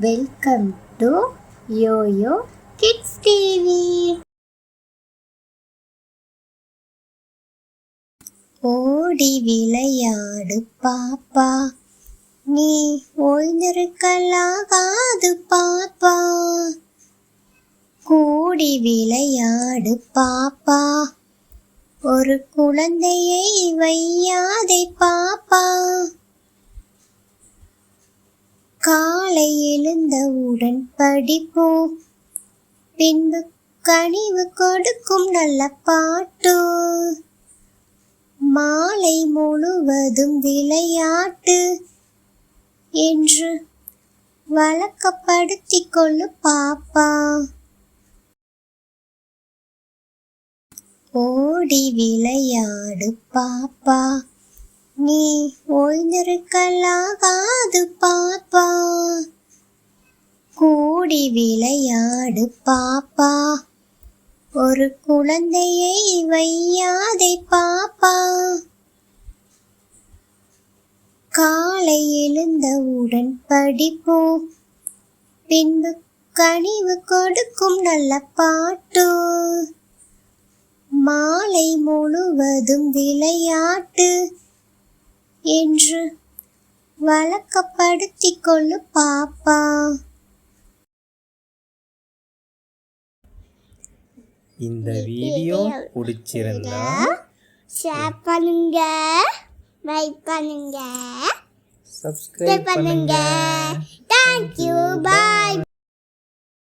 Welcome to Yoyo kids TV ஓடி விளையாடு பாப்பா. நீ ஓய்ந்திருக்கலாகாது பாப்பா. கூடி விளையாடு பாப்பா. ஒரு குழந்தையை வையாதே பாப்பா. காலை எழுந்தவுடன் படிப்போம் பின்பு கனிவு கொடுக்கும் நல்ல பாட்டு. மாலை முழுவதும் விளையாட்டு என்று வழக்கப்படுத்திக் கொள்ளு பாப்பா. ஓடி விளையாடு பாப்பா. நீ ஓய்ந்திருக்கலாகாது பாப்பா. கூடி விளையாடு பாப்பா. ஒரு குழந்தையை வையாதே பாப்பா. காலை எழுந்தவுடன் படிப்போம் பின்பு கனிவு கொடுக்கும் நல்ல பாட்டு. மாலை முழுவதும் விளையாட்டு. என்று வழக்கப்படுத்திக் கொள்ளு பாப்பா. இந்த வீடியோ பிடிச்சிருந்தா ஷேர் பண்ணுங்க லைக் பண்ணுங்க சப்ஸ்கிரைப் பண்ணுங்க. Thank you bye